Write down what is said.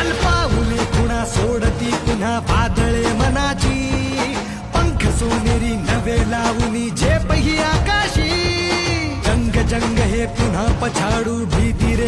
चल पाऊले कुणा सोडती पुन्हा वादळे मनाची पंख सोनेरी नवे लावूनी झेप ही आकाशी जंग जंग हे पुन्हा पछाडू भीती रे